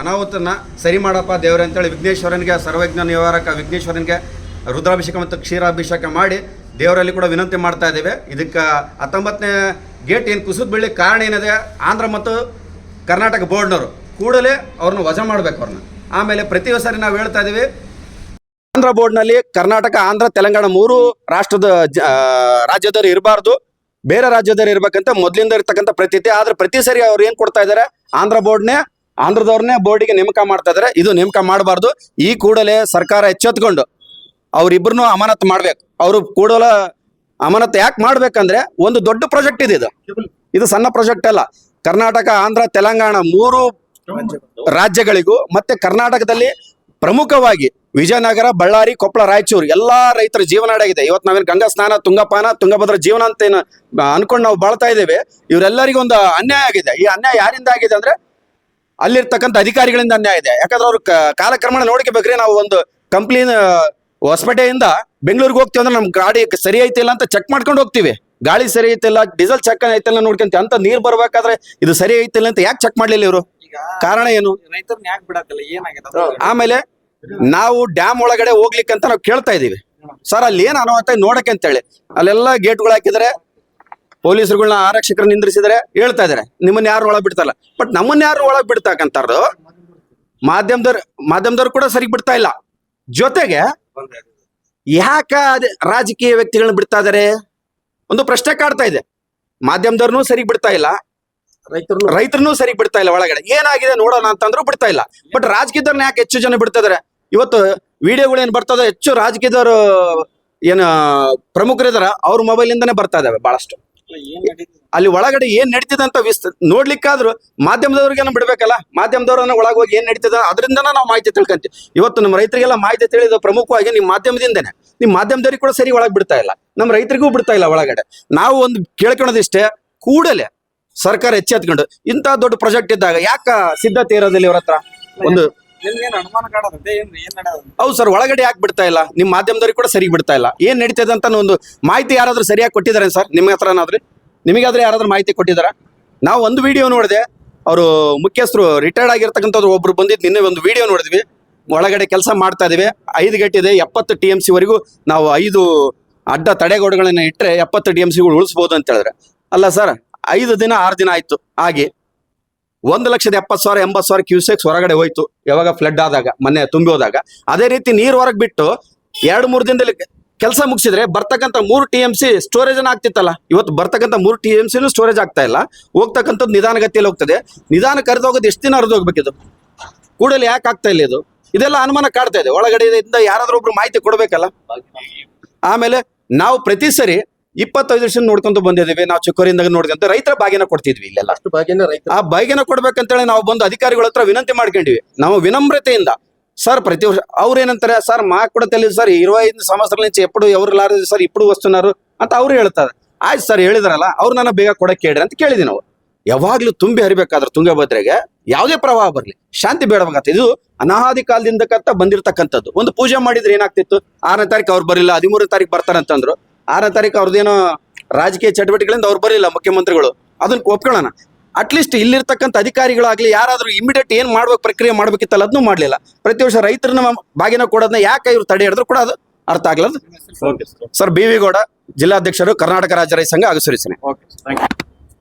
ಅನಾಹುತನ ಸರಿ ಮಾಡಪ್ಪ ದೇವ್ರೆ ಅಂತೇಳಿ ವಿಘ್ನೇಶ್ವರನಿಗೆ ಸರ್ವಜ್ಞ ನಿವಾರಕ ವಿಘ್ನೇಶ್ವರನಿಗೆ ರುದ್ರಾಭಿಷೇಕ ಮತ್ತು ಕ್ಷೀರಾಭಿಷೇಕ ಮಾಡಿ ದೇವರಲ್ಲಿ ಕೂಡ ವಿನಂತಿ ಮಾಡ್ತಾ ಇದ್ದೇವೆ. ಇದಕ್ಕೆ ಹತ್ತೊಂಬತ್ತನೇ ಗೇಟ್ ಏನು ಕುಸಿದು ಬೀಳಲಿಕ್ಕೆ ಕಾರಣ ಏನಿದೆ? ಆಂಧ್ರ ಮತ್ತು ಕರ್ನಾಟಕ ಬೋರ್ಡ್ನವರು. ಕೂಡಲೇ ಅವ್ರನ್ನ ವಜಾ ಮಾಡಬೇಕು ಅವ್ರನ್ನ. ಆಮೇಲೆ ಪ್ರತಿ ಸಾರಿ ನಾವು ಹೇಳ್ತಾ ಇದ್ದೀವಿ, ಆಂಧ್ರ ಬೋರ್ಡ್ನಲ್ಲಿ ಕರ್ನಾಟಕ, ಆಂಧ್ರ, ತೆಲಂಗಾಣ ಮೂರು ರಾಷ್ಟ್ರದ ರಾಜ್ಯದವರು ಇರಬಾರ್ದು. ಬೇರೆ ರಾಜ್ಯದವರು ಇರಬೇಕಂತ ಮೊದಲಿಂದ ಇರ್ತಕ್ಕಂಥ ಪ್ರತೀತಿ. ಆದರೆ ಪ್ರತಿ ಸರಿ ಅವ್ರು ಏನು ಕೊಡ್ತಾ ಇದ್ದಾರೆ? ಆಂಧ್ರ ಬೋರ್ಡ್ನೇ ಆಂಧ್ರದವ್ರನ್ನೇ ಬೋರ್ಡಿಗೆ ನೇಮಕ ಮಾಡ್ತಾ ಇದ್ದಾರೆ ಇದು ನೇಮಕ ಮಾಡಬಾರ್ದು. ಈ ಕೂಡಲೇ ಸರ್ಕಾರ ಎಚ್ಚೆತ್ಕೊಂಡು ಅವರಿಬ್ರು ಅಮಾನತ್ ಮಾಡ್ಬೇಕು. ಅವರು ಕೂಡಲ ಅಮಾನತ್ ಯಾಕೆ ಮಾಡ್ಬೇಕಂದ್ರೆ ಒಂದು ದೊಡ್ಡ ಪ್ರಾಜೆಕ್ಟ್ ಇದೆ ಇದು. ಇದು ಸಣ್ಣ ಪ್ರಾಜೆಕ್ಟ್ ಅಲ್ಲ. ಕರ್ನಾಟಕ, ಆಂಧ್ರ, ತೆಲಂಗಾಣ ಮೂರು ರಾಜ್ಯಗಳಿಗೂ ಮತ್ತೆ ಕರ್ನಾಟಕದಲ್ಲಿ ಪ್ರಮುಖವಾಗಿ ವಿಜಯನಗರ, ಬಳ್ಳಾರಿ, ಕೊಪ್ಪಳ, ರಾಯಚೂರು ಎಲ್ಲಾ ರೈತರ ಜೀವನಾಡಾಗಿದೆ ಇವತ್ತು ನಾವೇನು ಗಂಗಾ ಸ್ನಾನ, ತುಂಗಪಾನ, ತುಂಗಭದ್ರ ಜೀವನ ಅಂತ ಏನು ಅನ್ಕೊಂಡು ನಾವು ಬಾಳ್ತಾ ಇದ್ದೇವೆ. ಇವರೆಲ್ಲರಿಗೂ ಒಂದು ಅನ್ಯಾಯ ಆಗಿದೆ. ಈ ಅನ್ಯಾಯ ಯಾರಿಂದ ಆಗಿದೆ ಅಂದ್ರೆ ಅಲ್ಲಿರ್ತಕ್ಕಂಥ ಅಧಿಕಾರಿಗಳಿಂದ ಅನ್ಯಾಯ ಇದೆ. ಯಾಕಂದ್ರೆ ಅವ್ರು ಕಾಲಕ್ರಮಣ ನೋಡ್ಕೋಬೇಕ್ರಿ ನಾವು ಒಂದು ಕಂಪ್ಲೇನ್ ಹೊಸಪೇಟೆಯಿಂದ ಬೆಂಗಳೂರಿಗೆ ಹೋಗ್ತೀವಿ ಅಂದ್ರೆ ನಮ್ ಗಾಡಿ ಸರಿ ಐತಿಲ್ಲ ಅಂತ ಚೆಕ್ ಮಾಡ್ಕೊಂಡು ಹೋಗ್ತೀವಿ. ಗಾಳಿ ಸರಿ ಐತಿಲ್ಲ ಡೀಸೆಲ್ ಚೆಕ್ ಐತಿಲ್ಲ ನೋಡ್ಕೊಂತೀವಿ. ಅಂತ ನೀರ್ ಬರ್ಬೇಕಾದ್ರೆ ಇದು ಸರಿ ಐತಿಲ್ಲ ಅಂತ ಯಾಕೆ ಚೆಕ್ ಮಾಡ್ಲಿಲ್ಲ ಇವರು? ಕಾರಣ ಏನು? ಆಮೇಲೆ ನಾವು ಡ್ಯಾಮ್ ಒಳಗಡೆ ಹೋಗ್ಲಿಕ್ಕೆ ಅಂತ ನಾವು ಕೇಳ್ತಾ ಇದೀವಿ ಸರ್ ಅಲ್ಲಿ ಏನ್ ಅನಾಹುತ ನೋಡಕ್ಕೆ ಅಂತೇಳಿ. ಅಲ್ಲೆಲ್ಲ ಗೇಟ್ಗಳು ಹಾಕಿದ್ರೆ ಪೊಲೀಸರುಗಳನ್ನ ಆರಕ್ಷಕರು ನಿಂದ್ರಿಸಿದ್ರೆ ಹೇಳ್ತಾ ಇದಾರೆ. ನಿಮ್ಮನ್ನ ಯಾರು ಒಳಗ್ ಬಿಡ್ತಲ್ಲ ಬಟ್ ನಮ್ಮನ್ನ ಯಾರು ಒಳಗ್ ಬಿಡ್ತಾಕಂತಾರ್ದು? ಮಾಧ್ಯಮದವ್ರು ಮಾಧ್ಯಮದವ್ರು ಕೂಡ ಸರಿ ಬಿಡ್ತಾ ಇಲ್ಲ. ಜೊತೆಗೆ ಯಾಕ ರಾಜಕೀಯ ವ್ಯಕ್ತಿಗಳನ್ನ ಬಿಡ್ತಾ ಇದಾರೆ? ಒಂದು ಪ್ರಶ್ನೆ ಕಾಡ್ತಾ ಇದೆ. ಮಾಧ್ಯಮದವ್ರನ್ನೂ ಸರಿ ಬಿಡ್ತಾ ಇಲ್ಲ. ರೈತರು ರೈತರನ್ನೂ ಸರಿ ಬಿಡ್ತಾ ಇಲ್ಲ ಒಳಗಡೆ. ಏನಾಗಿದೆ ನೋಡೋಣ ಅಂತಂದ್ರು ಬಿಡ್ತಾ ಇಲ್ಲ. ಬಟ್ ರಾಜಕೀಯದವ್ರನ್ನ ಯಾಕೆ ಹೆಚ್ಚು ಜನ ಬಿಡ್ತಾ ಇದಾರೆ? ಇವತ್ತು ವಿಡಿಯೋಗಳು ಏನ್ ಬರ್ತದೆ ಹೆಚ್ಚು ರಾಜಕೀಯದವರು ಏನು ಪ್ರಮುಖರಿದಾರ ಅವ್ರ ಮೊಬೈಲ್ ಇಂದಾನೆ ಬರ್ತಾ ಇದಾವೆ ಬಹಳಷ್ಟು. ಅಲ್ಲಿ ಒಳಗಡೆ ಏನ್ ನಡೀತಿದೆ ಅಂತ ವಿಸ್ತ ನೋಡ್ಲಿಕ್ಕಾದ್ರೂ ಮಾಧ್ಯಮದವ್ರಿಗೇನು ಬಿಡ್ಬೇಕಲ್ಲ? ಮಾಧ್ಯಮದವ್ರನ್ನ ಒಳಗೆ ಹೋಗಿ ಏನ್ ನಡೀತದ ಅದರಿಂದ ನಾವು ಮಾಹಿತಿ ತಿಳ್ಕೊಂತೀವಿ. ಇವತ್ತು ನಮ್ಮ ರೈತರಿಗೆಲ್ಲ ಮಾಹಿತಿ ತಿಳಿದ ಪ್ರಮುಖವಾಗಿ ನಿಮ್ಮ ಮಾಧ್ಯಮದಿಂದನೇ. ನಿಮ್ಮ ಮಾಧ್ಯಮದವ್ರಿಗೆ ಕೂಡ ಸರಿ ಒಳಗ್ ಬಿಡ್ತಾ ಇಲ್ಲ. ನಮ್ಮ ರೈತರಿಗೂ ಬಿಡ್ತಾ ಇಲ್ಲ ಒಳಗಡೆ. ನಾವು ಒಂದು ಕೇಳ್ಕೊಳೋದಿಷ್ಟೇ ಕೂಡಲೇ ಸರ್ಕಾರ ಎಚ್ಚೆತ್ಕೊಂಡು ಇಂಥ ದೊಡ್ಡ ಪ್ರಾಜೆಕ್ಟ್ ಇದ್ದಾಗ ಯಾಕ ಸಿದ್ಧತೆ ಇರೋದಿಲ್ಲ ಇವ್ರ ಹತ್ರ? ಒಂದು ನಿಮ್ಗೇನ್ ಅನುಮಾನ ಏನು ಏನ್ ಹೌದು ಸರ್, ಒಳಗಡೆ ಯಾಕೆ ಬಿಡ್ತಾ ಇಲ್ಲ? ನಿಮ್ಮ ಮಾಧ್ಯಮದವ್ರಿಗೆ ಕೂಡ ಸರಿ ಬಿಡ್ತಾ ಇಲ್ಲ. ಏನ್ ನಡೀತದೆ ಅಂತ ಒಂದು ಮಾಹಿತಿ ಯಾರಾದ್ರೂ ಸರಿಯಾಗಿ ಕೊಟ್ಟಿದ್ದಾರೆ ಸರ್? ನಿಮ್ಮ ಹತ್ರ ಏನಾದ್ರೆ ನಿಮಗಾದ್ರೆ ಯಾರಾದ್ರೂ ಮಾಹಿತಿ ಕೊಟ್ಟಿದ್ದಾರಾ ನಾವು ಒಂದು ವಿಡಿಯೋ ನೋಡಿದೆ, ಅವರು ಮುಖ್ಯಸ್ಥರು ರಿಟೈರ್ಡ್ ಆಗಿರ್ತಕ್ಕಂಥವ್ರು ಒಬ್ರು ಬಂದಿದ್ದು ನಿನ್ನೆ ಒಂದು ವಿಡಿಯೋ ನೋಡಿದ್ವಿ. ಒಳಗಡೆ ಕೆಲಸ ಮಾಡ್ತಾ ಇದೀವಿ. ಐದು ಗಂಟೆ ಇದೆ, ಎಪ್ಪತ್ತು ಟಿ ಎಂ ಸಿವರೆಗೂ ನಾವು ಐದು ಅಡ್ಡ ತಡೆಗೋಡೆಗಳನ್ನ ಇಟ್ಟರೆ ಎಪ್ಪತ್ತು ಟಿ ಎಂ ಸಿಗಳು ಉಳಿಸ್ಬೋದು ಅಂತ ಹೇಳಿದ್ರೆ. ಅಲ್ಲ ಸರ್, ಐದು ದಿನ ಆರು ದಿನ ಆಯ್ತು, ಹಾಗೆ. ಒಂದು ಲಕ್ಷದ ಎಪ್ಪತ್ತು ಸಾವಿರ, ಎಂಬತ್ತು ಸಾವಿರ ಕ್ಯೂಸೆಕ್ಸ್ ಹೊರಗಡೆ ಹೋಯ್ತು. ಯಾವಾಗ ಫ್ಲಡ್ ಆದಾಗ, ಮೊನ್ನೆ ತುಂಬಿ ಹೋದಾಗ. ಅದೇ ರೀತಿ ನೀರು ಹೊರಗೆ ಬಿಟ್ಟು ಎರಡು, ಮೂರು ದಿನದಲ್ಲಿ ಕೆಲಸ ಮುಗಿಸಿದ್ರೆ ಬರ್ತಕ್ಕಂಥ ಮೂರು ಟಿ ಎಂ ಸಿ ಸ್ಟೋರೇಜ್ ಆಗ್ತಿತ್ತಲ್ಲ. ಇವತ್ತು ಬರ್ತಕ್ಕಂಥ ಮೂರು ಟಿ ಎಂ ಸಿನೂ ಸ್ಟೋರೇಜ್ ಆಗ್ತಾ ಇಲ್ಲ. ಹೋಗ್ತಕ್ಕಂಥದ್ದು ನಿಧಾನಗತಿಯಲ್ಲಿ ಹೋಗ್ತದೆ. ನಿಧಾನ ಕರೆದು ಹೋಗೋದು ಎಷ್ಟು ದಿನ ಹರಿದು ಹೋಗ್ಬೇಕಿದು? ಕೂಡಲೇ ಯಾಕೆ ಆಗ್ತಾ ಇಲ್ಲ ಇದು? ಇದೆಲ್ಲ ಅನುಮಾನ ಕಾಡ್ತಾ ಇದೆ. ಒಳಗಡೆ ಇಂದ ಯಾರಾದ್ರೂ ಒಬ್ರು ಮಾಹಿತಿ ಕೊಡಬೇಕಲ್ಲ? ಆಮೇಲೆ ನಾವು ಪ್ರತಿ ಸರಿ ಇಪ್ಪತ್ತೈದು ವರ್ಷ ನೋಡ್ಕೊಂಡು ಬಂದಿದ್ದೀವಿ. ನಾವು ಚಿಕ್ಕವರಿಂದ ನೋಡಿದಂತ ರೈತರ ಬಾಗಿನ ಕೊಡ್ತಿದ್ವಿ ಇಲ್ಲೆಲ್ಲ. ಅಷ್ಟು ಬಾಗಿನ ರೈತ ಆ ಭಾಗ್ಯನ ಕೊಡ್ಬೇಕಂತೇಳಿ ನಾವು ಬಂದು ಅಧಿಕಾರಿಗಳ ಹತ್ರ ವಿನಂತಿ ಮಾಡ್ಕೊಂಡಿವಿ. ನಾವು ವಿನಮ್ರತೆಯಿಂದ ಸರ್ ಪ್ರತಿ ವರ್ಷ ಅವ್ರ ಏನಂತಾರೆ ಸರ್ ಮಾ ಕೂಡ ತಿಳಿದು ಸರ್ ಇರವೈ ಸಮಸ್ಯೆ ನಿಂಚೆ ಎಪ್ಪಡು ಎವರ್ಲಾರ ಸರ್ ಇಪ್ಪಡು ವಸ್ತುನಾರು ಅಂತ ಅವ್ರು ಹೇಳ್ತಾರೆ. ಆಯ್ತು ಸರ್ ಹೇಳಿದ್ರಲ್ಲ ಅವ್ರು ನನ್ನ ಬೇಗ ಕೊಡಕ್ಕೆ ಕೇಳ್ರಿ ಅಂತ ಕೇಳಿದ್ವಿ ನಾವು. ಯಾವಾಗ್ಲೂ ತುಂಬಿ ಹರಿಬೇಕಾದ್ರೆ ತುಂಗಭದ್ರೆಗೆ ಯಾವುದೇ ಪ್ರವಾಹ ಬರಲಿ ಶಾಂತಿ ಬೇಡಬೇಕಾಗ್ತದೆ ಇದು ಅನಾದಿ ಕಾಲದಿಂದ ಬಂದಿರತಕ್ಕಂಥದ್ದು. ಒಂದು ಪೂಜೆ ಮಾಡಿದ್ರೆ ಏನಾಗ್ತಿತ್ತು? ಆರನೇ ತಾರೀಕು ಅವ್ರು ಬರಲಿಲ್ಲ ಹದಿಮೂರನೇ ತಾರೀಕು ಬರ್ತಾರಂತಂದ್ರು. ಆರನೇ ತಾರೀಕು ಅವ್ರದ್ದೇನೋ ರಾಜಕೀಯ ಚಟುವಟಿಕೆಗಳಿಂದ ಅವ್ರು ಬರಲಿಲ್ಲ ಮುಖ್ಯಮಂತ್ರಿಗಳು. ಅದನ್ನ ಒಪ್ಕೊಳ್ಳೋಣ. ಅಟ್ಲೀಸ್ಟ್ ಇಲ್ಲಿರ್ತಕ್ಕಂಥ ಅಧಿಕಾರಿಗಳಾಗ್ಲಿ ಯಾರಾದರೂ ಇಮಿಡಿಯೇಟ್ ಏನು ಮಾಡ್ಬೇಕು ಪ್ರಕ್ರಿಯೆ ಮಾಡ್ಬೇಕಿತ್ತಲ್ಲ ಅದನ್ನೂ ಮಾಡಲಿಲ್ಲ. ಪ್ರತಿ ವರ್ಷ ರೈತರನ್ನ ಬಾಗಿನ ಕೊಡೋದನ್ನ ಯಾಕೆ ಇವ್ರು ತಡೆ ಹಿಡಿದ್ರು ಕೂಡ ಅದು ಅರ್ಥ ಆಗ್ಲದು ಸರ್ ಬಿ ವಿ ಗೌಡ ಜಿಲ್ಲಾಧ್ಯಕ್ಷರು ಕರ್ನಾಟಕ ರಾಜ್ಯ ರೈತ ಸಂಘ ಅಗಸರಿಸನೆ ಓಕೆ ಥ್ಯಾಂಕ್ ಯು